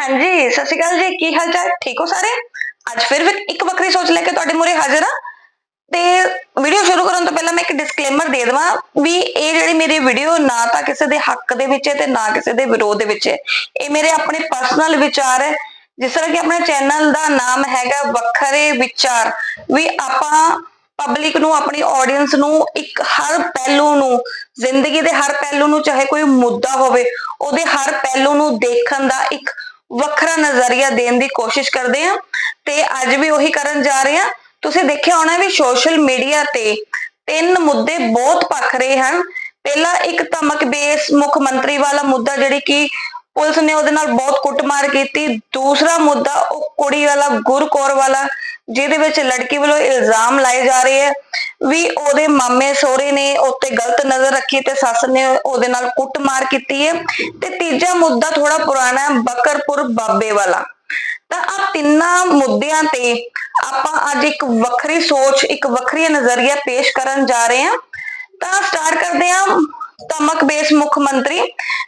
ਹਾਂਜੀ, ਸਤਿ ਸ਼੍ਰੀ ਅਕਾਲ ਜੀ। ਕੀ ਹਾਲ ਚਾਲ ਠੀਕ ਹੋ ਸਾਰੇ? ਅੱਜ ਫਿਰ ਇੱਕ ਵੱਖਰੀ ਸੋਚ ਲੈ ਕੇ ਤੁਹਾਡੇ ਮੂਹਰੇ ਹਾਜ਼ਰ ਹਾਂ। ਤੇ ਵੀਡੀਓ ਸ਼ੁਰੂ ਕਰਨ ਤੋਂ ਪਹਿਲਾਂ ਮੈਂ ਇੱਕ ਡਿਸਕਲੇਮਰ ਦੇ ਦੇਵਾਂ ਵੀ ਇਹ ਜਿਹੜੀ ਮੇਰੀ ਵੀਡੀਓ ਨਾ ਤਾਂ ਕਿਸੇ ਦੇ ਹੱਕ ਦੇ ਵਿੱਚ ਹੈ ਤੇ ਨਾ ਕਿਸੇ ਦੇ ਵਿਰੋਧ ਦੇ ਵਿੱਚ ਹੈ। ਇਹ ਮੇਰੇ ਆਪਣੇ ਪਰਸਨਲ ਵਿਚਾਰ ਹੈ। ਜਿਸ ਤਰ੍ਹਾਂ ਕਿ ਆਪਣੇ ਚੈਨਲ ਦਾ ਨਾਮ ਹੈਗਾ ਵੱਖਰੇ ਵਿਚਾਰ। ਵੀ ਆਪਾਂ ਪਬਲਿਕ ਨੂੰ, ਆਪਣੀ ਆਡੀਅנס ਨੂੰ ਇੱਕ ਹਰ ਪਹਿਲੂ ਨੂੰ, ਜ਼ਿੰਦਗੀ ਦੇ ਹਰ ਪਹਿਲੂ ਨੂੰ ਚਾਹੇ ਕੋਈ ਮੁੱਦਾ ਹੋਵੇ, ਉਹਦੇ ਹਰ ਪਹਿਲੂ ਨੂੰ ਦੇਖਣ ਦਾ ਇੱਕ ਵੱਖਰਾ ਨਜ਼ਰੀਆ ਦੇਣ ਦੀ ਕੋਸ਼ਿਸ਼ ਕਰਦੇ ਹਾਂ ਤੇ ਅੱਜ ਵੀ ਉਹੀ ਕਰਨ ਜਾ ਰਹੇ ਹਾਂ। ਤੁਸੀਂ ਦੇਖਿਆ ਹੋਣਾ ਵੀ ਸੋਸ਼ਲ ਮੀਡੀਆ ਤੇ ਤਿੰਨ ਮੁੱਦੇ ਬਹੁਤ ਪੱਖ ਰਹੇ ਹਨ। ਪਹਿਲਾ ਇੱਕ ਧਮਕ ਬੇਸ ਮੁੱਖ ਮੰਤਰੀ ਵਾਲਾ ਮੁੱਦਾ ਜਿਹੜੀ ਕਿ ਪੁਲਿਸ ਨੇ ਉਹਦੇ ਨਾਲ ਬਹੁਤ ਕੁੱਟਮਾਰ ਕੀਤੀ। ਦੂਸਰਾ ਮੁੱਦਾ, ਉਹ ਕੁੜੀ ਵਾਲਾ, ਗੁਰਕੌਰ ਵਾਲਾ, ਜਿਹਦੇ ਵਿੱਚ ਲੜਕੀ ਵੱਲੋਂ ਇਲਜ਼ਾਮ ਲਾਏ ਜਾ ਰਹੇ ਹੈ ਵੀ ਉਹਦੇ ਮਾਮੇ ਸਹੁਰੇ ਨੇ ਉੱਤੇ ਗਲਤ ਨਜ਼ਰ ਰੱਖੀ ਤੇ ਸੱਸ ਨੇ ਉਹਦੇ ਨਾਲ ਕੁੱਟਮਾਰ ਕੀਤੀ ਹੈ। ਤੇ ਤੀਜਾ ਮੁੱਦਾ ਥੋੜਾ ਪੁਰਾਣਾ ਹੈ, ਬਕਰਪੁਰ ਬਾਬੇ ਵਾਲਾ। ਤਾਂ ਆ ਤਿੰਨਾਂ ਮੁੱਦਿਆਂ ਤੇ ਆਪਾਂ ਅੱਜ ਇੱਕ ਵੱਖਰੀ ਸੋਚ, ਇੱਕ ਵੱਖਰੀ ਨਜ਼ਰੀਆ ਪੇਸ਼ ਕਰਨ ਜਾ ਰਹੇ ਹਾਂ। ਤਾਂ ਸਟਾਰਟ ਕਰਦੇ ਹਾਂ। ਧਮਕ ਬੇਸ ਮੁੱਖ ਮੰਤਰੀ।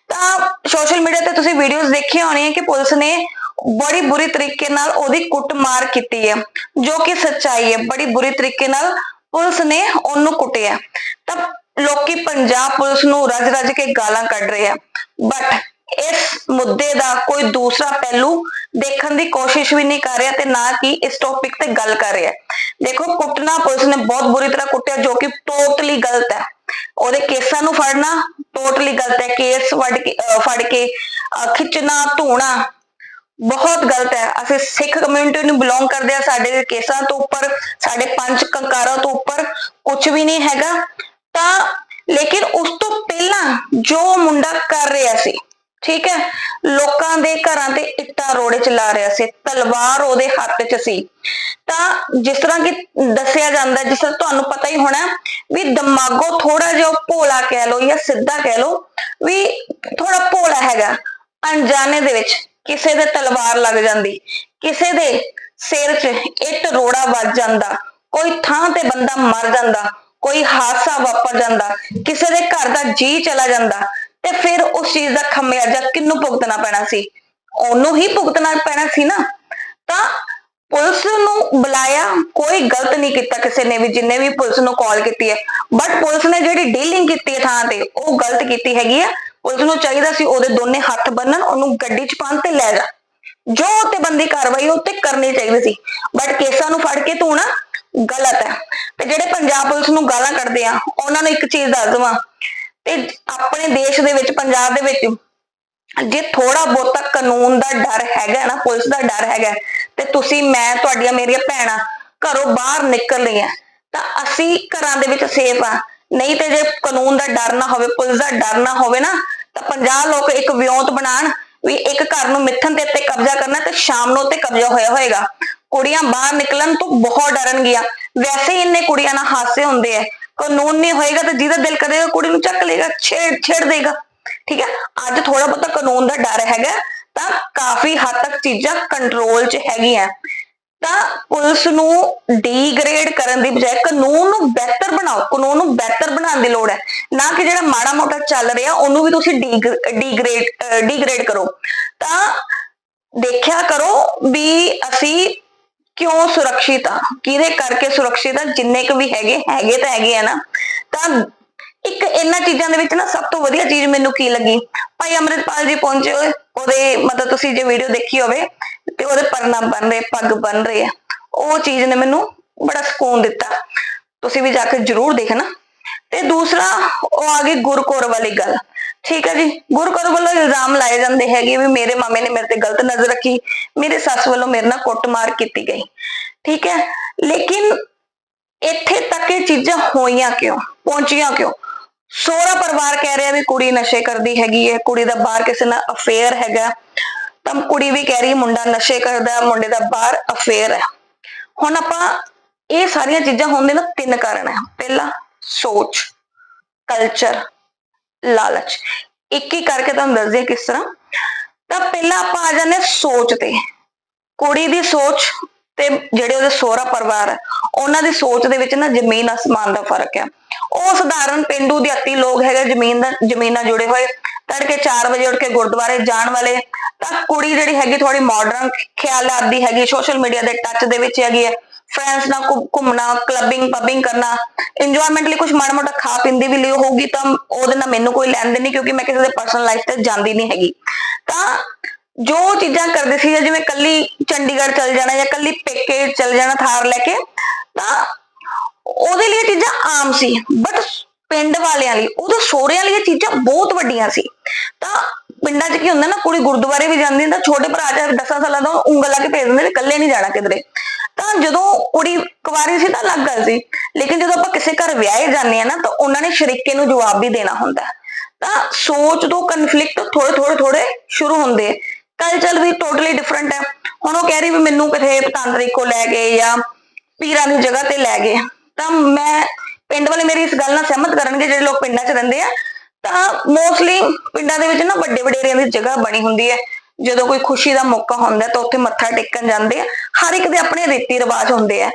ਤਾਂ ਸੋਸ਼ਲ ਮੀਡੀਆ ਤੇ ਤੁਸੀਂ ਵੀਡੀਓਜ਼ ਦੇਖੀਆਂ ਹੋਣੀਆਂ ਕਿ ਪੁਲਿਸ ਨੇ ਬੜੀ ਬੁਰੀ ਤਰੀਕੇ ਨਾਲ ਉਹਦੀ ਕੁੱਟਮਾਰ ਕੀਤੀ ਹੈ, ਜੋ ਕਿ ਸੱਚਾਈ ਹੈ। ਬੜੀ ਬੁਰੀ ਤਰੀਕੇ ਨਾਲ ਪੁਲਿਸ ਨੇ ਉਹਨੂੰ ਕੁੱਟਿਆ। ਤਾਂ ਲੋਕੀ ਪੰਜਾਬ ਪੁਲਿਸ ਨੂੰ ਰੱਜ ਰੱਜ ਕੇ ਗਾਲਾਂ ਕੱਢ ਰਹੇ ਆ। ਬਟ ਇਸ ਮੁੱਦੇ ਦਾ ਕੋਈ ਦੂਸਰਾ ਪਹਿਲੂ ਦੇਖਣ ਦੀ ਕੋਸ਼ਿਸ਼ ਵੀ ਨਹੀਂ ਕਰ ਰਿਹਾ ਤੇ ਨਾ ਕਿ ਇਸ ਟੌਪਿਕ ਤੇ ਗੱਲ ਕਰ ਰਿਹਾ। ਦੇਖੋ ਕੁੱਟਣਾ ਪੁਲਿਸ ਨੇ ਬਹੁਤ ਬੁਰੀ ਤਰ੍ਹਾਂ ਕੁੱਟਿਆ, ਜੋ ਕਿ ਟੋਟਲੀ ਗਲਤ ਹੈ। ਉਹਦੇ ਕੇਸਾਂ ਨੂੰ ਫੜਨਾ ਟੋਟਲੀ ਗਲਤ ਹੈ, ਕੇਸ ਫੜ ਕੇ ਫੜ ਕੇ ਖਿੱਚਣਾ, ਧੋਣਾ, ਬਹੁਤ ਗਲਤ ਹੈ। ਅਸੀਂ ਸਿੱਖ ਕਮਿਊਨਿਟੀ ਨੂੰ ਬਿਲੋਂਗ ਕਰਦੇ ਆ ਸਾਡੇ ਕੇਸਾਂ ਤੋਂ ਉੱਪਰ, ਸਾਡੇ ਪੰਜ ਕੰਕਾਰਾਂ ਤੋਂ ਉੱਪਰ ਕੁਝ ਵੀ ਨਹੀਂ ਹੈਗਾ। ਤਾਂ, ਲੇਕਿਨ ਉਸ ਤੋਂ ਪਹਿਲਾਂ ਜੋ ਮੁੰਡਾ ਕਰ ਰਿਹਾ ਸੀ ਠੀਕ ਹੈ? ਲੋਕਾਂ ਦੇ ਘਰਾਂ ਤੇ ਇੱਟਾਂ ਰੋੜੇ ਚਲਾ ਰਿਹਾ ਸੀ, ਤਲਵਾਰ ਉਹਦੇ ਹੱਥ 'ਚ ਸੀ। ਤਾਂ ਜਿਸ ਤਰ੍ਹਾਂ ਕਿ ਦੱਸਿਆ ਜਾਂਦਾ, ਜਿਸ ਤਰ੍ਹਾਂ ਤੁਹਾਨੂੰ ਪਤਾ ਹੀ ਹੋਣਾ ਵੀ ਦਿਮਾਗੋ ਥੋੜਾ ਜਿਹਾ ਭੋਲਾ ਕਹਿ ਲਓ ਜਾਂ ਸਿੱਧਾ ਕਹਿ ਲਓ ਵੀ ਥੋੜਾ ਭੋਲਾ ਹੈਗਾ। ਅਣਜਾਣੇ ਦੇ ਵਿੱਚ ਕਿਸੇ ਦੇ ਤਲਵਾਰ ਲੱਗ ਜਾਂਦੀ, ਕਿਸੇ ਦੇ ਸਿਰ 'ਚ ਇੱਟ ਰੋੜਾ ਵੱਜ ਜਾਂਦਾ, ਕੋਈ ਥਾਂ ਤੇ ਬੰਦਾ ਮਰ ਜਾਂਦਾ, ਕੋਈ ਹਾਦਸਾ ਵਾਪਰ ਜਾਂਦਾ, ਕਿਸੇ ਦੇ ਘਰ ਦਾ ਜੀ ਚਲਾ ਜਾਂਦਾ ਤੇ ਫਿਰ ਉਸ ਚੀਜ਼ ਦਾ ਖਮਿਆਜਾ ਕਿੰਨੂੰ ਭੁਗਤਣਾ ਪੈਣਾ ਸੀ? ਉਹਨੂੰ ਹੀ ਭੁਗਤਣਾ ਪੈਣਾ ਸੀ ਨਾ। ਤਾਂ ਪੁਲਿਸ ਨੂੰ ਬੁਲਾਇਆ, ਕੋਈ ਗਲਤ ਨਹੀਂ ਕੀਤਾ ਕਿਸੇ ਨੇ ਵੀ, ਜਿੰਨੇ ਵੀ ਪੁਲਿਸ ਨੂੰ ਕਾਲ ਕੀਤੀ ਹੈ। ਬਟ ਪੁਲਿਸ ਨੇ ਜਿਹੜੀ ਡੀਲਿੰਗ ਕੀਤੀ ਹੈ ਥਾਂ ਤੇ, ਉਹ ਗਲਤ ਕੀਤੀ ਹੈਗੀ ਆ। ਪੁਲਿਸ ਨੂੰ ਚਾਹੀਦਾ ਸੀ ਉਹਦੇ ਦੋਨੇ ਹੱਥ ਬੰਨਣ, ਉਹਨੂੰ ਗੱਡੀ 'ਚ ਪਾਉਣ ਤੇ ਲੈ ਜਾ। ਜੋ ਤੇ ਬੰਦੀ ਕਾਰਵਾਈ, ਉਹ ਕਰਨੀ ਚਾਹੀਦੀ ਸੀ। ਬਟ ਕੇਸਾਂ ਨੂੰ ਫੜ ਕੇ ਧੋਣਾ ਗਲਤ ਹੈ। ਤੇ ਜਿਹੜੇ ਪੰਜਾਬ ਪੁਲਿਸ ਨੂੰ ਗਾਲਾਂ ਕੱਢਦੇ ਆ, ਉਹਨਾਂ ਨੂੰ ਇੱਕ ਚੀਜ਼ ਦੱਸ ਦਵਾਂ। ਤੇ ਆਪਣੇ ਦੇਸ਼ ਦੇ ਵਿੱਚ, ਪੰਜਾਬ ਦੇ ਵਿੱਚ ਜੇ ਥੋੜਾ ਬਹੁਤਾ ਕਾਨੂੰਨ ਦਾ ਡਰ ਹੈਗਾ ਨਾ, ਪੁਲਿਸ ਦਾ ਡਰ ਹੈਗਾ, ਤੇ ਤੁਸੀਂ, ਮੈਂ, ਤੁਹਾਡੀਆਂ ਮੇਰੀਆਂ ਭੈਣਾਂ ਘਰੋਂ ਬਾਹਰ ਨਿਕਲ ਰਹੀਆਂ, ਤਾਂ ਅਸੀਂ ਘਰਾਂ ਦੇ ਵਿੱਚ ਸੇਫ ਆ। ਨਹੀਂ ਤੇ ਜੇ ਕਾਨੂੰਨ ਦਾ ਡਰ ਨਾ ਹੋਵੇ, ਪੁਲਿਸ ਦਾ ਡਰ ਨਾ ਹੋਵੇ ਨਾ, ਤਾਂ 50 ਲੋਕ ਇੱਕ ਵਿਉਂਤ ਬਣਾਣ ਵੀ ਇੱਕ ਘਰ ਨੂੰ ਮਿੱਥਣ ਦੇ ਉੱਤੇ ਕਬਜ਼ਾ ਕਰਨਾ ਤੇ ਸ਼ਾਮ ਨੂੰ ਉੱਤੇ ਕਬਜ਼ਾ ਹੋਇਆ ਹੋਏਗਾ। ਕੁੜੀਆਂ ਬਾਹਰ ਨਿਕਲਣ ਤੋਂ ਬਹੁਤ ਡਰਨਗੀਆਂ ਵੈਸੇ ਹੀ ਇੰਨੇ ਕੁੜੀਆਂ ਨਾਲ ਹਾਸੇ ਹੁੰਦੇ ਆ। ਕਾਨੂੰਨ ਨਹੀਂ ਹੋਏਗਾ ਤਾਂ ਜਿਹਦਾ ਦਿਲ ਕਰੇਗਾ ਕੁੜੀ ਨੂੰ ਚੱਕ ਲੇਗਾ ਛੇੜ ਛੇੜ ਦੇਗਾ। ਠੀਕ ਹੈ? ਅੱਜ ਥੋੜਾ ਬਹੁਤਾ ਕਾਨੂੰਨ ਦਾ ਡਰ ਹੈਗਾ, ਤਾਂ ਕਾਫੀ ਹੱਦ ਤੱਕ ਚੀਜ਼ਾਂ ਕੰਟਰੋਲ 'ਚ ਹੈਗੀਆਂ। ਤਾਂ ਪੁਲਿਸ ਨੂੰ ਡੀਗ੍ਰੇਡ ਕਰਨ ਦੀ ਬਜਾਏ ਕਾਨੂੰਨ ਨੂੰ ਬਿਹਤਰ ਬਣਾਓ, ਕਾਨੂੰਨ ਨੂੰ ਬਿਹਤਰ ਬਣਾਉਣ ਦੀ ਲੋੜ ਹੈ। ਨਾ ਕਿ ਜਿਹੜਾ ਮਾੜਾ ਮੋਟਾ ਚੱਲ ਰਿਹਾ, ਉਹਨੂੰ ਵੀ ਤੁਸੀਂ ਡੀਗ੍ਰੇਡ ਡੀਗ੍ਰੇਡ ਕਰੋ। ਤਾਂ ਦੇਖਿਆ ਕਰੋ ਵੀ ਅਸੀਂ ਕਿਉਂ ਸੁਰੱਖਿਅਤ ਆ? ਕਿਹਦੇ ਕਰਕੇ ਸੁਰੱਖਿਅਤ ਆ? ਜਿੰਨੇ ਕੁ ਵੀ ਹੈਗੇ ਹੈਗੇ ਤਾਂ ਹੈਗੇ ਆ ਨਾ। ਤਾਂ ਇੱਕ ਇਹਨਾਂ ਚੀਜ਼ਾਂ ਦੇ ਵਿੱਚ ਨਾ ਸਭ ਤੋਂ ਵਧੀਆ ਚੀਜ਼ ਮੈਨੂੰ ਕੀ ਲੱਗੀ? ਭਾਈ ਅਮਰਿਤਪਾਲ ਜੀ ਪਹੁੰਚੇ ਹੋਏ। ਉਹਦੇ ਮਤਲਬ ਤੁਸੀਂ ਜੇ ਵੀਡੀਓ ਦੇਖੀ ਹੋਵੇ, ਤੇ ਉਹਦੇ ਪਰਨਾ ਬਣ ਰਹੇ, ਪੱਗ ਬਣ ਰਹੇ ਆ। ਉਹ ਚੀਜ਼ ਨੇ ਮੈਨੂੰ ਬੜਾ ਸਕੂਨ ਦਿੱਤਾ। ਤੁਸੀਂ ਵੀ ਜਾ ਕੇ ਜਰੂਰ ਦੇਖਣਾ। ਤੇ ਦੂਸਰਾ, ਉਹ ਆ ਗਈ ਗੁਰਕੌਰ ਵਾਲੀ ਗੱਲ। ਠੀਕ ਹੈ ਜੀ। ਗੁਰਕੌਰ ਵੱਲੋਂ ਇਲਜ਼ਾਮ ਲਾਏ ਜਾਂਦੇ ਹੈਗੇ ਵੀ ਮੇਰੇ ਮਾਮੇ ਨੇ ਮੇਰੇ ਤੇ ਗਲਤ ਨਜ਼ਰ ਰੱਖੀ, ਮੇਰੇ ਸੱਸ ਵੱਲੋਂ ਮੇਰੇ ਨਾਲ ਕੁੱਟਮਾਰ ਕੀਤੀ ਗਈ। ਠੀਕ ਹੈ। ਲੇਕਿਨ ਇੱਥੇ ਤੱਕ ਇਹ ਚੀਜ਼ਾਂ ਹੋਈਆਂ ਕਿਉਂ? ਪਹੁੰਚੀਆਂ ਕਿਉਂ? ਸੋਹਰਾ ਪਰਿਵਾਰ ਕਹਿ ਰਿਹਾ ਵੀ ਕੁੜੀ ਨਸ਼ੇ ਕਰਦੀ ਹੈਗੀ ਹੈ, ਕੁੜੀ ਦਾ ਬਾਹਰ ਕਿਸੇ ਨਾਲ ਅਫੇਅਰ ਹੈਗਾ। ਤਾਂ ਕੁੜੀ ਵੀ ਕਹਿ ਰਹੀ ਮੁੰਡਾ ਨਸ਼ੇ ਕਰਦਾ, ਮੁੰਡੇ ਦਾ ਬਾਹਰ ਅਫੇਅਰ ਹੈ। ਹੁਣ ਆਪਾਂ ਇਹ ਸਾਰੀਆਂ ਚੀਜ਼ਾਂ ਹੋਣ ਦੇ ਨਾ ਤਿੰਨ ਕਾਰਨ ਹੈ। ਪਹਿਲਾ, ਸੋਚ ਕਲਚਰ ਲਾਲਚ। ਇੱਕ ਹੀ ਕਰਕੇ ਤੁਹਾਨੂੰ ਦੱਸਦੇ ਕਿਸ ਤਰ੍ਹਾਂ। ਤਾਂ ਪਹਿਲਾਂ ਆਪਾਂ ਆ ਜਾਂਦੇ ਹਾਂ ਸੋਚ ਤੇ। ਕੁੜੀ ਦੀ ਸੋਚ ਤੇ ਜਿਹੜੇ ਉਹਦੇ ਸਹੁਰਾ ਪਰਿਵਾਰ ਹੈ, ਉਹਨਾਂ ਦੀ ਸੋਚ ਦੇ ਵਿੱਚ ਨਾ ਜ਼ਮੀਨ ਅਸਮਾਨ ਦਾ ਫ਼ਰਕ ਹੈ ਉਹ ਸਧਾਰਨ ਪਿੰਡੂ ਦਿਹਾਤੀ ਲੋਕ ਹੈਗੇ ਜ਼ਮੀਨ ਦਾ ਜ਼ਮੀਨ ਨਾਲ ਜੁੜੇ ਹੋਏ। ਤੜਕੇ 4 ਵਜੇ ਉੱਠ ਕੇ ਗੁਰਦੁਆਰੇ ਜਾਣ ਵਾਲੇ। ਤਾਂ ਕੁੜੀ ਜਿਹੜੀ ਹੈਗੀ ਥੋੜੀ ਮਾਡਰਨ ਖਿਆਲਾਤ ਦੀ ਹੈਗੀ ਸੋਸ਼ਲ ਮੀਡੀਆ ਦੇ ਟੱਚ ਦੇ ਵਿੱਚ ਹੈਗੀ ਹੈ। ਫਰੈਂਡਸ ਨਾਲ ਘੁੰਮਣਾ ਕਲੱਬਿੰਗ ਪਬਿੰਗ ਕਰਨਾ ਇੰਜੋਇਮੈਂਟ ਲਈ ਕੁਝ ਮਾੜਾ ਮੋਟਾ ਖਾ ਪੀਂਦੀ ਵੀ ਲਈ ਹੋਊਗੀ ਤਾਂ ਉਹਦੇ ਨਾਲ ਮੈਨੂੰ ਕੋਈ ਲੈਣ ਦੇਣ ਨਹੀਂ ਕਿਉਂਕਿ ਮੈਂ ਕਿਸੇ ਦੇ ਪਰਸਨਲ ਲਾਈਫ ਤੇ ਜਾਂਦੀ ਨਹੀਂ ਹੈਗੀ। ਤਾਂ ਜੋ ਚੀਜ਼ਾਂ ਕਰਦੇ ਸੀ ਜਿਵੇਂ ਕੱਲੀ ਚੰਡੀਗੜ੍ਹ ਚਲ ਜਾਣਾ ਜਾਂ ਕੱਲੀ ਪੇਕੇ ਚਲ ਜਾਣਾ ਥਾਰ ਲੈ ਕੇ, ਤਾਂ ਉਹਦੇ ਲਈ ਚੀਜ਼ਾਂ ਆਮ ਸੀ। ਬਟ ਪਿੰਡ ਵਾਲਿਆਂ ਲਈ, ਉਹਦੇ ਸੋਹਰਿਆਂ ਲਈ ਇਹ ਚੀਜ਼ਾਂ ਬਹੁਤ ਵੱਡੀਆਂ ਸੀ। ਤਾਂ ਪਿੰਡਾਂ 'ਚ ਕੀ ਹੁੰਦਾ ਨਾ, ਕੁੜੀ ਗੁਰਦੁਆਰੇ ਵੀ ਜਾਂਦੀ ਤਾਂ ਛੋਟੇ ਭਰਾ ਜਾਂ 10 ਸਾਲਾਂ ਦਾ ਉਂਗਲ ਲਾ ਕੇ ਭੇਜ ਦਿੰਦੇ ਨੇ ਇਕੱਲੇ ਨਹੀਂ ਜਾਣਾ ਕਿਧਰੇ। ਜਦੋਂ ਕੁੜੀ ਕੁਵਾਰੀ ਸੀ ਤਾਂ ਅਲੱਗ ਗੱਲ ਸੀ। ਲੇਕਿਨ ਜਦੋਂ ਆਪਾਂ ਕਿਸੇ ਘਰ ਵਿਆਹੇ ਜਾਂਦੇ ਆ ਨਾ, ਤਾਂ ਉਹਨਾਂ ਨੇ ਸ਼ਰੀਕੇ ਨੂੰ ਜਵਾਬ ਵੀ ਦੇਣਾ ਹੁੰਦਾ ਤਾਂ ਸੋਚ ਤੋਂ ਕਨਫਲਿਕਟ ਥੋੜੇ ਥੋੜੇ ਥੋੜੇ ਸ਼ੁਰੂ ਹੁੰਦੇ ਕਲਚਰ ਵੀ ਟੋਟਲੀ ਡਿਫਰੈਂਟ ਹੈ। ਹੁਣ ਉਹ ਕਹਿ ਰਹੀ ਵੀ ਮੈਨੂੰ ਕਿਥੇ ਪਤੰਤਰੀ ਕੋ ਲੈ ਗਏ ਜਾਂ ਪੀਰਾਂ ਦੀ ਜਗ੍ਹਾ ਤੇ ਲੈ ਗਏ। ਤਾਂ ਮੈਂ ਪਿੰਡ ਵਾਲੇ ਮੇਰੀ ਇਸ ਗੱਲ ਨਾਲ ਸਹਿਮਤ ਕਰਨਗੇ, ਜਿਹੜੇ ਲੋਕ ਪਿੰਡਾਂ 'ਚ ਰਹਿੰਦੇ ਆ, ਤਾਂ ਮੋਸਟਲੀ ਪਿੰਡਾਂ ਦੇ ਵਿੱਚ ਨਾ ਵੱਡੇ ਵਡੇਰਿਆਂ ਦੀ ਜਗ੍ਹਾ ਬਣੀ ਹੁੰਦੀ ਹੈ। ਜਦੋਂ ਕੋਈ ਖੁਸ਼ੀ ਦਾ ਮੌਕਾ ਹੁੰਦਾ ਤਾਂ ਉੱਥੇ ਮੱਥਾ ਟੇਕਣ ਜਾਂਦੇ ਆ, ਹਰ ਇੱਕ ਦੇ ਆਪਣੇ ਰੀਤੀ ਰਿਵਾਜ ਹੁੰਦੇ ਆ।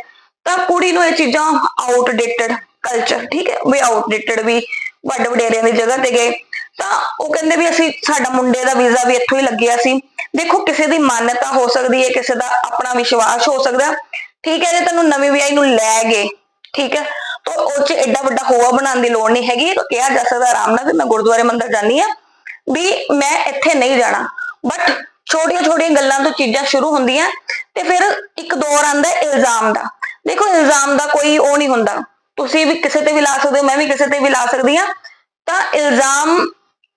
ਤਾਂ ਕੁੜੀ ਨੂੰ ਇਹ ਚੀਜ਼ਾਂ ਆਊਟਡੇਟਡ ਕਲਚਰ ਠੀਕ ਹੈ, ਵੀ ਆਊਟਡੇਟਡ ਵੀ ਵੱਡੇ ਵਡੇਰਿਆਂ ਦੀ ਜਗ੍ਹਾ ਤੇ ਗਏ। ਤਾਂ ਉਹ ਕਹਿੰਦੇ ਵੀ ਅਸੀਂ, ਸਾਡਾ ਮੁੰਡੇ ਦਾ ਵੀਜ਼ਾ ਵੀ ਇੱਥੋਂ ਹੀ ਲੱਗਿਆ ਸੀ। ਦੇਖੋ, ਕਿਸੇ ਦੀ ਮਾਨਤਾ ਹੋ ਸਕਦੀ ਹੈ, ਕਿਸੇ ਦਾ ਆਪਣਾ ਵਿਸ਼ਵਾਸ ਹੋ ਸਕਦਾ। ਠੀਕ ਹੈ, ਜੇ ਤੈਨੂੰ ਨਵੀਂ ਵਿਆਹੀ ਨੂੰ ਲੈ ਗਏ, ਠੀਕ ਹੈ, ਤਾਂ ਉਹ ਚ ਐਡਾ ਵੱਡਾ ਹੋਵਾ ਬਣਾਉਣ ਦੀ ਲੋੜ ਨਹੀਂ ਹੈਗੀ। ਤਾਂ ਕਿਹਾ ਜਾ ਸਕਦਾ ਆਰਾਮ ਨਾਲ ਵੀ ਮੈਂ ਗੁਰਦੁਆਰੇ ਮੰਦਰ ਜਾਂਦੀ ਆ ਵੀ ਮੈਂ ਇੱਥੇ ਨਹੀਂ ਜਾਣਾ। ਬਟ ਛੋਟੀਆਂ ਛੋਟੀਆਂ ਗੱਲਾਂ ਤੋਂ ਚੀਜ਼ਾਂ ਸ਼ੁਰੂ ਹੁੰਦੀਆਂ ਤੇ ਫਿਰ ਇੱਕ ਦੌਰ ਆਂਦਾ ਇਲਜ਼ਾਮ ਦਾ। ਦੇਖੋ ਇਲਜ਼ਾਮ ਦਾ ਕੋਈ ਉਹ ਨਹੀਂ ਹੁੰਦਾ। ਤੁਸੀਂ ਵੀ ਕਿਸੇ ਤੇ ਵੀ ਲਾ ਸਕਦੇ ਹੋ, ਮੈਂ ਵੀ ਕਿਸੇ ਤੇ ਵੀ ਲਾ ਸਕਦੀ ਆ ਤਾਂ ਇਲਜ਼ਾਮ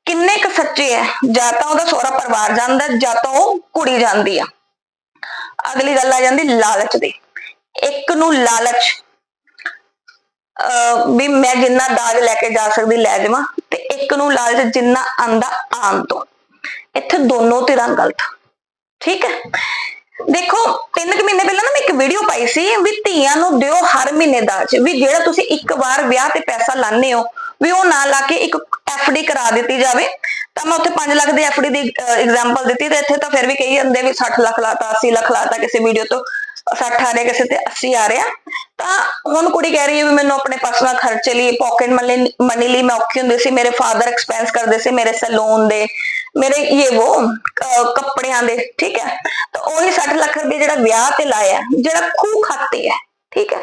ਕਿੰਨੇ ਕੁ ਸੱਚੇ ਹੈ? ਜਾਂ ਤਾਂ ਉਹਦਾ ਸਹੁਰਾ ਪਰਿਵਾਰ ਜਾਂਦਾ ਜਾਂ ਤਾਂ ਉਹ ਕੁੜੀ ਜਾਂਦੀ ਆ। ਅਗਲੀ ਗੱਲ ਆ ਜਾਂਦੀ ਲਾਲਚ ਦੀ। ਇੱਕ ਨੂੰ ਲਾਲਚ, ਅਹ ਵੀ ਮੈਂ ਜਿੰਨਾ ਦਾਜ ਲੈ ਕੇ ਜਾ ਸਕਦੀ, ਲੈ ਜਾਵਾਂ। ਤੇ ਇੱਕ ਨੂੰ ਲਾਲਚ ਜਿੰਨਾ ਆਂਦਾ ਆਣ ਤੋਂ। ਇੱਥੇ ਦੋਨੋਂ ਧਿਰਾਂ ਗਲਤ। ਠੀਕ ਹੈ? ਦੇਖੋ, ਤਿੰਨ ਕੁ ਮਹੀਨੇ ਪਹਿਲਾਂ ਨਾ ਮੈਂ ਇੱਕ ਵੀਡੀਓ ਪਾਈ ਸੀ ਵੀ ਧੀਆਂ ਨੂੰ ਦਿਓ ਹਰ ਮਹੀਨੇ ਦਾਜ ਵੀ ਜਿਹੜਾ ਤੁਸੀਂ ਇੱਕ ਵਾਰ ਵਿਆਹ ਤੇ ਪੈਸਾ ਲਾਣੇ ਹੋ, ਵੀ ਉਹ ਨਾ ਲਾ ਕੇ ਇੱਕ ਡੀ ਕਰਾ ਦਿੱਤੀ ਜਾਵੇ। ਤਾਂ ਮੈਂ ਉੱਥੇ 5 ਲੱਖ ਦੀ ਡੀ ਦੀ ਐਗਜ਼ਾਮਪਲ ਦਿੱਤੀ ਤੇ ਇੱਥੇ ਤਾਂ ਫਿਰ ਵੀ ਕਹੀ ਜਾਂਦੇ ਵੀ 60 ਲੱਖ ਲਾਤਾ 80 ਲੱਖ ਲਾਤਾ, ਕਿਸੇ ਵੀਡੀਓ ਤੋਂ 60 ਆ ਰਿਹਾ, ਕਿਸੇ ਤੇ 80 ਆ ਰਿਹਾ। ਤਾਂ ਹੁਣ ਕੁੜੀ ਕਹਿ ਰਹੀ ਹੈ ਵੀ ਮੈਨੂੰ ਆਪਣੇ ਪਰਸਨਲ ਖਰਚੇ ਲਈ ਪਾਕਟ ਮਨੀ ਲਈ ਮੈਂ ਔਖੀ ਹੁੰਦੀ ਸੀ, ਮੇਰੇ ਫਾਦਰ ਐਕਸਪੈਂਸ ਕਰਦੇ ਸੀ, ਮੇਰੇ ਸੈਲੂਨ ਦੇ ਮੇਰੇ ਇਹ ਉਹ ਅਹ ਕੱਪੜਿਆਂ ਦੇ, ਠੀਕ ਹੈ? ਤਾਂ ਉਹੀ 60 ਲੱਖ ਰੁਪਏ ਜਿਹੜਾ ਵਿਆਹ ਤੇ ਲਾਇਆ, ਜਿਹੜਾ ਖੂ ਖਾਤੇ ਹੈ, ਠੀਕ ਹੈ?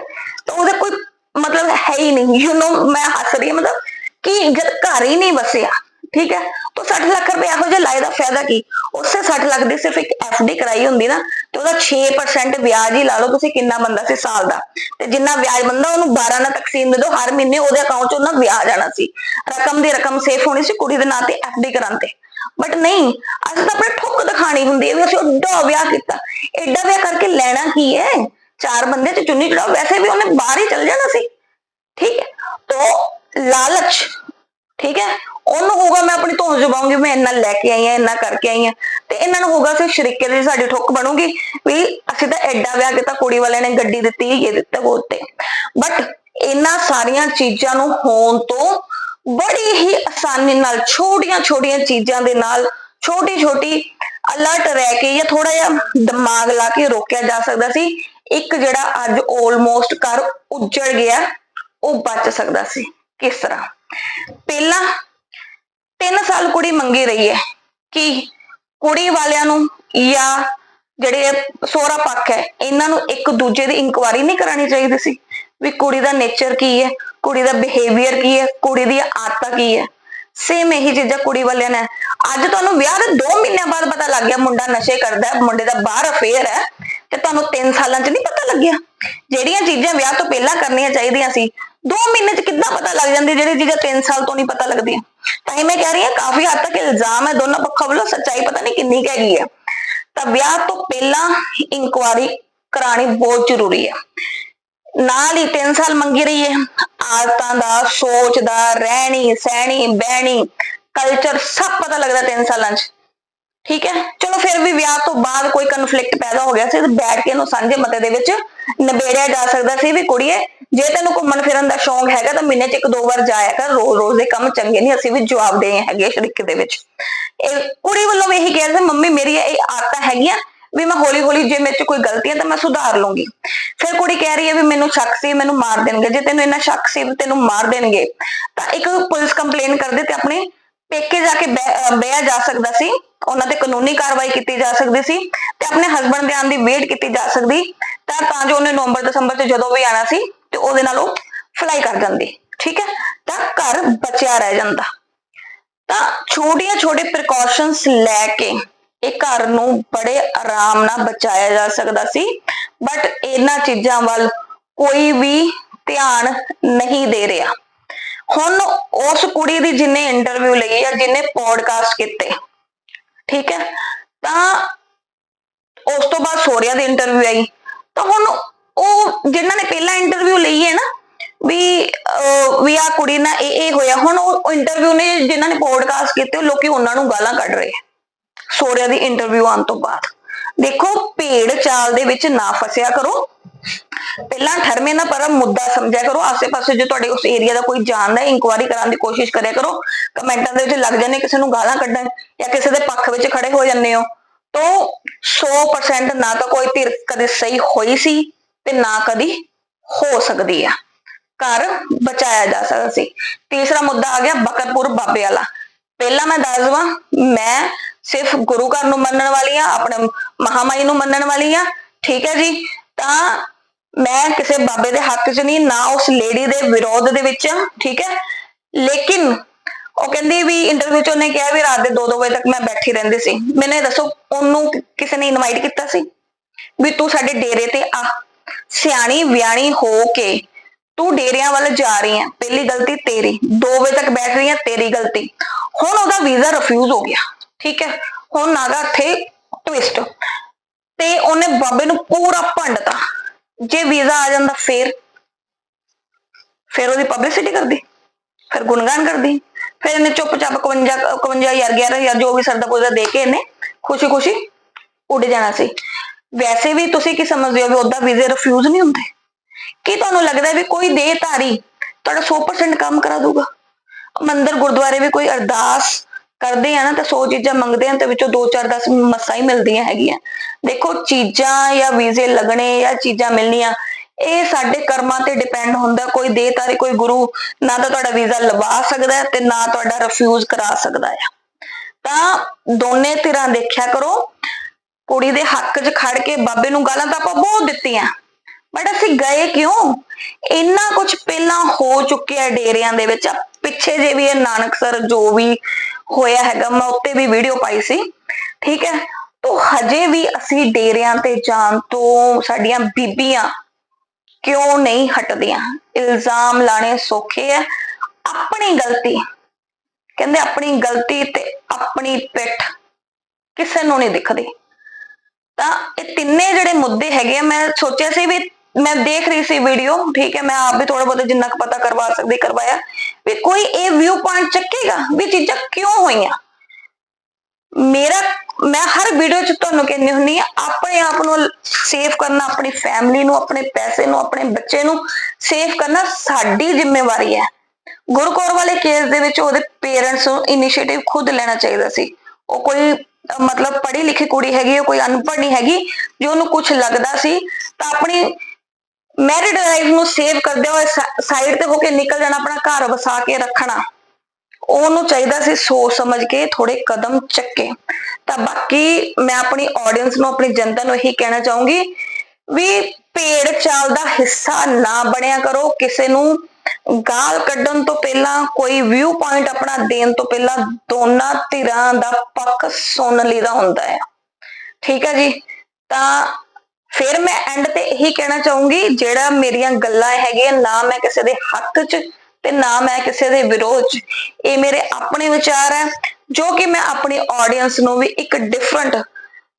ਤਾਂ ਉਹਦਾ ਕੋਈ ਮਤਲਬ ਹੈ ਹੀ ਨਹੀਂ ਯੂ نو ਮੈਂ ਹੱਸ ਰਹੀ ਹਾਂ, ਮਤਲਬ ਕਿ ਜਦ ਘਰ ਹੀ ਨਹੀਂ ਵਸਿਆ, ਠੀਕ ਹੈ? ਤਾਂ 60 ਲੱਖ ਰੁਪਏ ਇਹੋ ਜਿਹੇ ਲਾਏ ਦਾ ਫਾਇਦਾ ਕੀ? ਉਸੇ 60 ਲੱਖ ਦੀ ਸਿਰਫ ਇੱਕ ਡੀ ਕਰਾਈ ਹੁੰਦੀ ਨਾ, ਤੇ ਉਹਦਾ 6% ਵਿਆਜ ਹੀ ਲਾ ਲਓ, ਤੁਸੀਂ ਕਿੰਨਾ ਬੰਦਾ ਸੀ ਸਾਲ ਦਾ। ਤੇ ਜਿੰਨਾ ਵਿਆਜ ਬੰਦਾ, ਉਹਨੂੰ 12 ਨਾਲ ਤਕਸੀਮ ਦੇ ਦਿਓ, ਹਰ ਮਹੀਨੇ ਉਹਦੇ ਅਕਾਊਂਟ 'ਚ ਉਹਨਾਂ ਵਿਆਜ ਆਣਾ ਸੀ। ਰਕਮ ਦੀ ਰਕਮ ਸੇਫ ਹੋਣੀ ਸੀ ਕੁੜੀ ਦੇ ਨਾਂ ਤੇ ਡੀ ਕਰਾਉਂਦੇ ਬਟ ਨਹੀਂ, ਅਸੀਂ ਤਾਂ ਆਪਣੇ ਠੁੱਕ ਦਿਖਾਣੀ ਹੁੰਦੀ ਹੈ ਵੀ ਅਸੀਂ ਓਡਾ ਵਿਆਹ ਕੀਤਾ। ਐਡਾ ਵਿਆਹ ਕਰਕੇ ਲੈਣਾ ਕੀ ਹੈ? ਚਾਰ ਬੰਦੇ ਤੇ ਚੁੰਨੀ ਚੜਾਓ, ਵੈਸੇ ਵੀ ਉਹਨੇ ਬਾਹਰ ਹੀ ਚਲ ਜਾਣਾ ਸੀ। ਠੀਕ ਹੈ? तो ਲਾਲਚ, ਠੀਕ ਹੈ? ਉਹਨੂੰ ਹੋਊਗਾ ਮੈਂ ਆਪਣੀ ਧੌਣ ਜਵਾਉਂਗੀ, ਮੈਂ ਇੰਨਾ ਲੈ ਕੇ ਆਈ ਆ ਇੰਨਾ ਕਰਕੇ ਆਈ ਆ ਤੇ ਇਹਨਾਂ ਨੂੰ ਹੋਊਗਾ ਕਿ ਸ਼ਰੀਕੇ ਦੀ ਸਾਡੀ ਠੁੱਕ ਬਣੂਗੀ ਵੀ ਅਸੀਂ ਤਾਂ ਐਡਾ ਵਿਆਹ ਕੀਤਾ, ਕੁੜੀ ਵਾਲਿਆਂ ਨੇ ਗੱਡੀ ਦਿੱਤੀ, ਇਹ ਦਿੱਤਾ, ਉਹ ਤੇ ਬਟ ਇਹਨਾਂ ਸਾਰੀਆਂ ਚੀਜ਼ਾਂ ਨੂੰ ਹੋਣ ਤੋਂ ਬੜੀ ਹੀ ਆਸਾਨੀ ਨਾਲ ਛੋਟੀਆਂ ਛੋਟੀਆਂ ਚੀਜ਼ਾਂ ਦੇ ਨਾਲ ਛੋਟੀ ਛੋਟੀ ਅਲਰਟ ਰਹਿ ਕੇ ਜਾਂ ਥੋੜਾ ਜਿਹਾ ਦਿਮਾਗ ਲਾ ਕੇ ਰੋਕਿਆ ਜਾ ਸਕਦਾ ਸੀ। ਇੱਕ ਜਿਹੜਾ ਅੱਜ ਆਲਮੋਸਟ ਘਰ ਉੱਜੜ ਗਿਆ, ਉਹ ਬਚ ਸਕਦਾ ਸੀ। ਕਿਸ ਤਰ੍ਹਾਂ? ਪਹਿਲਾਂ 3 ਸਾਲ ਕੁੜੀ ਮੰਗੀ ਰਹੀ ਹੈ ਕਿ ਕੁੜੀ ਵਾਲਿਆਂ ਨੂੰ ਜਾਂ ਜਿਹੜੇ ਸੋਹਰਾ ਪੱਖ ਹੈ, ਇਹਨਾਂ ਨੂੰ ਇੱਕ ਦੂਜੇ ਦੀ ਇਨਕੁਆਰੀ ਨਹੀਂ ਕਰਾਣੀ ਚਾਹੀਦੀ ਸੀ ਵੀ ਕੁੜੀ ਦਾ ਨੇਚਰ ਕੀ ਹੈ। ਕੁੜੀ ਦਾ ਬਿਹੇਵੀਅਰ ਕੀ ਹੈ? ਕੁੜੀ ਦੀ ਆਦਤਾਂ ਕੀ ਹੈ? ਸੇਮ ਇਹੀ ਚੀਜ਼ਾਂ ਕੁੜੀ ਵਾਲਿਆਂ ਨੇ। ਅੱਜ ਤੁਹਾਨੂੰ ਵਿਆਹ ਦੇ 2 ਮਹੀਨਿਆਂ ਬਾਅਦ ਪਤਾ ਲੱਗ ਗਿਆ ਮੁੰਡਾ ਨਸ਼ੇ ਕਰਦਾ ਹੈ, ਮੁੰਡੇ ਦਾ ਬਾਹਰ ਅਫੇਅਰ ਹੈ ਤੇ ਤੁਹਾਨੂੰ 3 ਸਾਲਾਂ 'ਚ ਨਹੀਂ ਪਤਾ ਲੱਗਿਆ। ਜਿਹੜੀਆਂ ਚੀਜ਼ਾਂ ਵਿਆਹ ਤੋਂ ਪਹਿਲਾਂ ਕਰਨੀਆਂ ਚਾਹੀਦੀਆਂ ਸੀ 2 ਮਹੀਨੇ 'ਚ ਕਿੱਦਾਂ ਪਤਾ ਲੱਗ ਜਾਂਦੀ ਜਿਹੜੀ ਚੀਜ਼ਾਂ 3 ਸਾਲ ਤੋਂ ਨਹੀਂ ਪਤਾ ਲੱਗਦੀਆਂ? ਤਾਂ ਹੀ ਮੈਂ ਕਹਿ ਰਹੀ ਹਾਂ, ਕਾਫੀ ਹੱਦ ਤੱਕ ਇਲਜ਼ਾਮ ਹੈ, ਦੋਨੋਂ ਪੱਖਾਂ ਵੱਲੋਂ ਸੱਚਾਈ ਪਤਾ ਨਹੀਂ ਕਿੰਨੀ ਕੁ ਹੈਗੀ ਹੈ। ਤਾਂ ਵਿਆਹ ਤੋਂ ਪਹਿਲਾਂ ਇਨਕੁਆਰੀ ਕਰਾਣੀ ਬਹੁਤ ਜ਼ਰੂਰੀ ਹੈ। ਨਾਲ ਹੀ 3 ਸਾਲ ਮੰਗੀ ਰਹੀ ਹੈ। ਆਦਤਾਂ ਦਾ, ਸੋਚ ਦਾ, ਰਹਿਣੀ, ਸਹਿਣੀ, ਬਹਿਣੀ ਕਲਚਰ ਸਭ ਪਤਾ ਲੱਗਦਾ 3 ਸਾਲਾਂ 'ਚ। ਠੀਕ ਹੈ? ਚਲੋ ਫਿਰ ਵੀ ਵਿਆਹ ਤੋਂ ਬਾਅਦ ਕੋਈ ਕਨਫਲਿਕਟ ਪੈਦਾ ਹੋ ਗਿਆ ਸੀ, ਤੇ ਬੈਠ ਕੇ ਇਹਨੂੰ ਸਾਂਝੇ ਮਤੇ ਦੇ ਵਿੱਚ ਨਿਬੇੜਿਆ ਜਾ ਸਕਦਾ ਸੀ ਵੀ ਕੁੜੀਏ, ਜੇ ਤੈਨੂੰ ਘੁੰਮਣ ਫਿਰਨ ਦਾ ਸ਼ੌਂਕ ਹੈਗਾ ਤਾਂ ਮਹੀਨੇ 'ਚ ਇੱਕ ਦੋ ਵਾਰ ਜਾਇਆ ਕਰ ਰੋਜ਼ ਰੋਜ਼ ਦੇ ਕੰਮ ਚੰਗੇ ਨਹੀਂ, ਅਸੀਂ ਵੀ ਜਵਾਬ ਦੇ ਹੈਗੇ ਸ਼ਰੀਕੇ ਦੇ ਵਿੱਚ। ਇਹ ਕੁੜੀ ਵੱਲੋਂ ਵੀ ਇਹੀ ਕਿਹਾ ਸੀ, ਮੰਮੀ ਮੇਰੀ ਇਹ ਆਦਤਾਂ ਹੈਗੀਆਂ ਵੀ ਮੈਂ ਹੌਲੀ ਹੌਲੀ ਜੇ ਮੇਰੇ 'ਚ ਕੋਈ ਗਲਤੀ ਹੈ ਤਾਂ ਮੈਂ ਸੁਧਾਰ ਲੂੰਗੀ ਫਿਰ ਕੁੜੀ ਕਹਿ ਰਹੀ ਹੈ ਵੀ ਮੈਨੂੰ ਸ਼ੱਕ ਸੀ, ਮੈਨੂੰ ਮਾਰ ਦੇਣਗੇ। ਜੇ ਤੈਨੂੰ ਇੰਨਾ ਸ਼ੱਕ ਸੀ ਵੀ ਤੈਨੂੰ ਮਾਰ ਦੇਣਗੇ, ਤਾਂ ਇੱਕ ਪੁਲਿਸ ਕੰਪਲੇਨ ਕਰਦੇ ਤੇ ਆਪਣੇ ਪੇਕੇ ਜਾ ਕੇ ਬਹਿ ਜਾ ਸਕਦਾ ਸੀ। ਉਹਨਾਂ ਤੇ ਕਾਨੂੰਨੀ ਕਾਰਵਾਈ ਕੀਤੀ ਜਾ ਸਕਦੀ ਸੀ ਤੇ ਆਪਣੇ ਹਸਬੰਡ ਦੇ ਆਉਣ ਦੀ ਵੇਟ ਕੀਤੀ ਜਾ ਸਕਦੀ, ਤਾਂ ਤਾਂ ਜੋ ਉਹਨੇ ਨਵੰਬਰ, ਦਸੰਬਰ ਚ ਜਦੋਂ ਵੀ ਆਣਾ ਸੀ ਤੇ ਉਹਦੇ ਨਾਲ ਉਹ ਫਲਾਈ ਕਰ ਜਾਂਦੀ, ਠੀਕ ਹੈ? ਤਾਂ ਘਰ ਬਚਿਆ ਰਹਿ ਜਾਂਦਾ। ਤਾਂ ਛੋਟੀਆਂ ਛੋਟੇ ਪ੍ਰੀਕਾਸ਼ਨਸ ਲੈ ਕੇ ਇਹ ਘਰ ਨੂੰ ਬੜੇ ਆਰਾਮ ਨਾਲ ਬਚਾਇਆ ਜਾ ਸਕਦਾ ਸੀ ਬਟ ਇਹਨਾਂ ਚੀਜ਼ਾਂ ਵੱਲ ਕੋਈ ਵੀ ਧਿਆਨ ਨਹੀਂ ਦੇ ਰਿਹਾ। ਹੁਣ ਉਸ ਕੁੜੀ ਦੀ ਜਿਨੇ ਇੰਟਰਵਿਊ ਲਈ ਜਾਂ ਜਿਨੇ ਪੋਡਕਾਸਟ ਕੀਤੇ ਠੀਕ ਹੈ? ਤਾਂ ਉਸ ਤੋਂ ਬਾਅਦ ਸੋਰਿਆ ਦੀ ਇੰਟਰਵਿਊ ਆਈ। ਤਾਂ ਹੁਣ ਉਹ ਜਿਨ੍ਹਾਂ ਨੇ ਪਹਿਲਾਂ ਇੰਟਰਵਿਊ ਲਈ ਹੈ ਨਾ ਵੀ ਅਹ, ਵੀ ਆ ਕੁੜੀ ਨਾਲ ਇਹ ਇਹ ਹੋਇਆ। ਹੁਣ ਉਹ ਇੰਟਰਵਿਊ ਨੇ ਜਿਨ੍ਹਾਂ ਨੇ ਪੋਡਕਾਸਟ ਕੀਤੇ ਉਹ ਲੋਕੀ ਉਹਨਾਂ ਨੂੰ ਗਾਲਾਂ ਕੱਢ ਰਹੇ ਆ। ਸੋਰਿਆ ਦੀ ਇੰਟਰਵਿਊ ਆਉਣ ਤੋਂ ਬਾਅਦ। ਦੇਖੋ ਭੇੜ ਚਾਲ ਦੇ ਵਿੱਚ ਨਾ ਫਸਿਆ ਕਰੋ। ਪਹਿਲਾਂ ਠਰਮੇ ਨਾ ਪਰ ਮੁੱਦਾ ਸਮਝਿਆ ਕਰੋ। ਆਸੇ-ਪਾਸੇ ਜੋ ਤੁਹਾਡੇ ਉਸ ਏਰੀਆ ਦਾ ਕੋਈ ਜਾਣਦਾ ਹੈ ਇਨਕੁਆਇਰੀ ਕਰਾਉਣ ਦੀ ਕੋਸ਼ਿਸ਼ ਕਰਿਆ ਕਰੋ। ਕਮੈਂਟਾਂ ਦੇ ਵਿੱਚ ਲੱਗ ਜਾਂਦੇ ਕਿਸੇ ਨੂੰ ਗਾਲਾਂ ਕੱਢਣ ਜਾਂ ਕਿਸੇ ਦੇ ਪੱਖ ਵਿੱਚ ਖੜੇ ਹੋ ਜਾਂਦੇ ਹੋ। ਤਾਂ 100% ਨਾ ਤਾਂ ਕੋਈ ਧਿਰ ਕਦੇ ਸਹੀ ਹੋਈ ਸੀ ਤੇ ਨਾ ਕਦੀ ਹੋ ਸਕਦੀ ਆ। ਘਰ ਬਚਾਇਆ ਜਾ ਸਕਦਾ ਸੀ। ਤੀਸਰਾ ਮੁੱਦਾ ਆ ਗਿਆ ਬਕਰਪੁਰ ਬਾਬੇ ਵਾਲਾ। ਪਹਿਲਾਂ ਮੈਂ ਦੱਸ ਦਵਾਂ, ਮੈਂ ਸਿਰਫ ਗੁਰੂ ਘਰ ਨੂੰ ਮੰਨਣ ਵਾਲੀ ਆ ਆਪਣੇ ਮਹਾਮਾਈ ਨੂੰ ਮੰਨਣ ਵਾਲੀ ਆ ਠੀਕ ਹੈ ਜੀ? ਤਾਂ ਮੈਂ ਕਿਸੇ ਬਾਬੇ ਦੇ ਹੱਕ 'ਚ ਨਹੀਂ, ਨਾ ਉਸ ਲੇਡੀ ਦੇ ਵਿਰੋਧ ਦੇ ਵਿੱਚ, ਠੀਕ ਹੈ? ਲੇਕਿਨ ਉਹ ਕਹਿੰਦੀ ਵੀ ਇੰਟਰਵਿਊ 'ਚ ਉਹਨੇ ਕਿਹਾ ਵੀ ਰਾਤ ਦੇ 2-2 ਵਜੇ ਤੱਕ ਮੈਂ ਬੈਠੀ ਰਹਿੰਦੀ ਸੀ। ਮੈਨੂੰ ਦੱਸੋ, ਉਹਨੂੰ ਕਿਸੇ ਨੇ ਇਨਵਾਈਟ ਕੀਤਾ ਸੀ? ਵੀ ਤੂੰ ਸਾਡੇ ਡੇਰੇ ਤੇ ਆ। ਸਿਆਣੀ ਵਿਆਣੀ ਹੋ ਕੇ ਤੂੰ ਡੇਰਿਆਂ ਵੱਲ ਜਾ ਰਹੀ ਹੈ। ਪਹਿਲੀ ਗਲਤੀ ਤੇਰੀ। 2 ਵਜੇ ਤੱਕ ਬੈਠ ਰਹੀ ਹੈ ਤੇਰੀ ਗਲਤੀ। ਹੁਣ ਉਹਦਾ ਵੀਜ਼ਾ ਰਿਫਿਊਜ਼ ਹੋ ਗਿਆ। ਠੀਕ ਹੈ? ਹੁਣ ਨਾਗਾ ਇੱਥੇ ਟਵਿਸਟ ਤੇ ਉਹਨੇ ਬਾਬੇ ਨੂੰ ਪੂਰਾ ਭੰਡਤਾ। ਜੇ ਵੀਜ਼ਾ ਆ ਜਾਂਦਾ ਫੇਰ, ਫਿਰ ਉਹਦੀ ਪਬਲਿਸਿਟੀ ਕਰਦੀ, ਫਿਰ ਗੁਣਗਾਨ ਕਰਦੀ। ਫਿਰ ਇਹਨੇ ਚੁੱਪਚਾਪ 51 51000 11000 ਜੋ ਵੀ ਸਰਦਾ ਪੁੱਜਦਾ ਦੇ ਕੇ ਇਹਨੇ ਖੁਸ਼ੀ ਖੁਸ਼ੀ ਉੱਡ ਜਾਣਾ ਸੀ। ਵੈਸੇ ਵੀ ਤੁਸੀਂ ਕੀ ਸਮਝਦੇ ਹੋ ਵੀ ਉਹਦਾ ਵੀਜ਼ੇ ਰਿਫਿਊਜ਼ ਨਹੀਂ ਹੁੰਦੇ? ਕੀ ਤੁਹਾਨੂੰ ਲੱਗਦਾ ਵੀ ਕੋਈ ਦੇਹਧਾਰੀ ਤੁਹਾਡਾ 100% ਕੰਮ ਕਰਾ ਦੂਗਾ ਮੰਦਰ ਗੁਰਦੁਆਰੇ ਵੀ ਕੋਈ ਅਰਦਾਸ ਕਰਦੇ ਆ ਨਾ ਤਾਂ 100 ਚੀਜ਼ਾਂ ਮੰਗਦੇ ਆ ਤੇ ਵਿੱਚੋਂ 2-4 10 ਮਸਾਂ ਹੀ ਮਿਲਦੀਆਂ ਹੈਗੀਆਂ। ਦੇਖੋ ਚੀਜ਼ਾਂ ਜਾਂ ਵੀਜ਼ੇ ਲੱਗਣੇ ਜਾਂ ਚੀਜ਼ਾਂ ਮਿਲਣੀਆਂ, ਇਹ ਸਾਡੇ ਕਰਮਾਂ ਤੇ ਡਿਪੈਂਡ ਹੁੰਦਾ। ਕੋਈ ਦੇਹਧਾਰੀ, ਕੋਈ ਗੁਰੂ ਨਾ ਤਾਂ ਤੁਹਾਡਾ ਵੀਜ਼ਾ ਲਵਾ ਸਕਦਾ ਤੇ ਨਾ ਤੁਹਾਡਾ ਰਿਫਿਊਜ਼ ਕਰਾ ਸਕਦਾ ਹੈ ਤਾਂ ਦੋਨੇ ਧਿਰਾਂ ਦੇਖਿਆ ਕਰੋ, ਕੁੜੀ ਦੇ ਹੱਕ 'ਚ ਖੜ ਕੇ ਬਾਬੇ ਨੂੰ ਗਾਲਾਂ ਤਾਂ ਆਪਾਂ ਬਹੁਤ ਦਿੱਤੀਆਂ। ਬਟ ਅਸੀਂ ਗਏ ਕਿਉਂ? ਇੰਨਾ ਕੁਝ ਪਹਿਲਾਂ ਹੋ ਚੁੱਕਿਆ ਡੇਰਿਆਂ ਦੇ ਵਿੱਚ। ਪਿੱਛੇ ਜੇ ਵੀ ਇਹ ਨਾਨਕਸਰ ਜੋ ਵੀ ਹੋਇਆ ਹੈਗਾ, ਮੈਂ ਉੱਤੇ ਵੀ ਵੀਡੀਓ ਪਾਈ ਸੀ, ਠੀਕ ਹੈ? ਤੋਂ ਹਜੇ ਵੀ ਅਸੀਂ ਡੇਰਿਆਂ ਤੇ ਜਾਣ ਤੋਂ ਸਾਡੀਆਂ ਬੀਬੀਆਂ ਕਿਉਂ ਨਹੀਂ ਹਟਦੀਆਂ? ਇਲਜ਼ਾਮ ਲਾਣੇ ਸੌਖੇ ਹੈ ਆਪਣੀ ਗਲਤੀ, ਕਹਿੰਦੇ ਆਪਣੀ ਗਲਤੀ ਤੇ ਆਪਣੀ ਪਿੱਠ ਕਿਸੇ ਨੂੰ ਨਹੀਂ ਦਿਖਦੀ। ਤਾਂ ਇਹ ਤਿੰਨੇ ਜਿਹੜੇ ਮੁੱਦੇ ਹੈਗੇ ਆ, ਮੈਂ ਸੋਚਿਆ ਸੀ ਵੀ ਮੈਂ ਦੇਖ ਰਹੀ ਸੀ ਵੀਡੀਓ ਠੀਕ ਹੈ, ਮੈਂ ਆਪ ਵੀ ਥੋੜਾ ਬਹੁਤ ਜਿੰਨਾ ਕੁ ਪਤਾ ਕਰਵਾ ਸਕਦੀ, ਕਰਵਾਇਆ। ਵੀ ਕੋਈ ਇਹ ਵਿਊ ਪੁਆਇੰਟ ਚੱਕੇਗਾ ਵੀ ਚੀਜ਼ਾਂ ਕਿਉਂ ਹੋਈਆਂ? ਮੇਰਾ, ਮੈਂ ਹਰ ਵੀਡੀਓ 'ਚ ਤੁਹਾਨੂੰ ਕਹਿੰਦੀ ਹੁੰਨੀ ਆ ਆਪਣੇ ਆਪ ਨੂੰ ਸੇਵ ਕਰਨਾ, ਆਪਣੀ ਫੈਮਿਲੀ ਨੂੰ, ਆਪਣੇ ਪੈਸੇ ਨੂੰ, ਆਪਣੇ ਬੱਚੇ ਨੂੰ ਸੇਵ ਕਰਨਾ ਸਾਡੀ ਜ਼ਿੰਮੇਵਾਰੀ ਹੈ। ਗੁਰਕੌਰ ਵਾਲੇ ਕੇਸ ਦੇ ਵਿੱਚ ਉਹਦੇ ਪੇਰੈਂਟਸ ਨੂੰ ਇਨੀਸ਼ੀਏਟਿਵ ਖੁਦ ਲੈਣਾ ਚਾਹੀਦਾ ਸੀ। ਉਹ ਕੋਈ, ਮਤਲਬ ਪੜ੍ਹੀ ਲਿਖੀ ਕੁੜੀ ਹੈਗੀ, ਉਹ ਕੋਈ ਅਨਪੜ੍ਹ ਨਹੀਂ ਹੈਗੀ, ਜੇ ਉਹਨੂੰ ਕੁਝ ਲੱਗਦਾ ਸੀ, ਤਾਂ ਆਪਣੀ ਮੈਰਿਡ ਲਾਈਫ ਨੂੰ ਸੇਵ ਕਰਦੇ ਹੋਏ ਸਾਈਡ ਤੇ ਹੋ ਕੇ ਨਿਕਲ ਜਾਣਾ, ਆਪਣਾ ਘਰ ਵਸਾ ਕੇ ਰੱਖਣਾ। ਉਹਨੂੰ ਚਾਹੀਦਾ ਸੀ ਸੋਚ ਸਮਝ ਕੇ ਥੋੜੇ ਕਦਮ ਚੱਕੇ। ਤਾਂ ਬਾਕੀ ਮੈਂ ਆਪਣੀ ਆਡੀਅנס ਨੂੰ, ਆਪਣੀ ਜਨਤਾ ਨੂੰ ਇਹੀ ਕਹਿਣਾ ਚਾਹੂੰਗੀ ਵੀ ਭੇੜ ਚਾਲ ਦਾ ਹਿੱਸਾ ਨਾ ਬਣਿਆ ਕਰੋ। ਕਿਸੇ ਨੂੰ ਗਾਲ ਕੱਢਣ ਤੋਂ ਪਹਿਲਾਂ, ਕੋਈ ਵਿਊ ਪੁਆਇੰਟ ਆਪਣਾ ਦੇਣ ਤੋਂ ਪਹਿਲਾਂ ਦੋਨਾਂ ਧਿਰਾਂ ਦਾ ਪੱਖ ਸੁਣ ਲਈਦਾ ਹੁੰਦਾ ਹੈ। ਠੀਕ ਹੈ ਜੀ? ਤਾਂ ਫਿਰ ਮੈਂ ਐਂਡ ਤੇ ਇਹੀ ਕਹਿਣਾ ਚਾਹੂੰਗੀ, ਜਿਹੜਾ ਮੇਰੀਆਂ ਗੱਲਾਂ ਹੈਗੀਆਂ, ਨਾ ਮੈਂ ਕਿਸੇ ਦੇ ਹੱਕ 'ਚ ਤੇ ਨਾ ਮੈਂ ਕਿਸੇ ਦੇ ਵਿਰੋਧ 'ਚ, ਇਹ ਮੇਰੇ ਆਪਣੇ ਵਿਚਾਰ ਹੈ ਜੋ ਕਿ ਮੈਂ ਆਪਣੀ ਆਡੀਅנס ਨੂੰ ਵੀ ਇੱਕ ਡਿਫਰੈਂਟ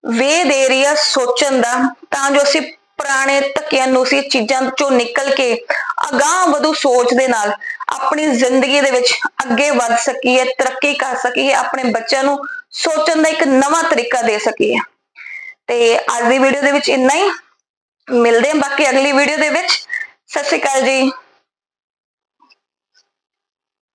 ਵੇ ਦੇ ਰਹੀ ਆ ਸੋਚਣ ਦਾ, ਤਾਂ ਜੋ ਅਸੀਂ ਪੁਰਾਣੇ ਧੱਕਿਆਂ ਨੂੰ ਸੀ ਚੀਜ਼ਾਂ ਚੋਂ ਨਿਕਲ ਕੇ ਅਗਾਹ ਵਧੂ ਸੋਚ ਦੇ ਨਾਲ, ਆਪਣੀ ਜ਼ਿੰਦਗੀ ਦੇ ਵਿੱਚ ਅੱਗੇ ਵੱਧ ਸਕੀਏ, ਤਰੱਕੀ ਕਰ ਸਕੀਏ, ਆਪਣੇ ਬੱਚਿਆਂ ਨੂੰ ਸੋਚਣ ਦਾ ਇੱਕ ਨਵਾਂ ਤਰੀਕਾ ਦੇ ਸਕੀਏ। ਤੇ ਅੱਜ ਦੀ ਵੀਡੀਓ ਦੇ ਵਿੱਚ ਇੰਨਾ ਹੀ। ਮਿਲਦੇ ਹਾਂ ਬਾਕੀ ਅਗਲੀ ਵੀਡੀਓ ਦੇ ਵਿੱਚ। ਸਤਿ ਸ਼੍ਰੀ ਅਕਾਲ ਜੀ।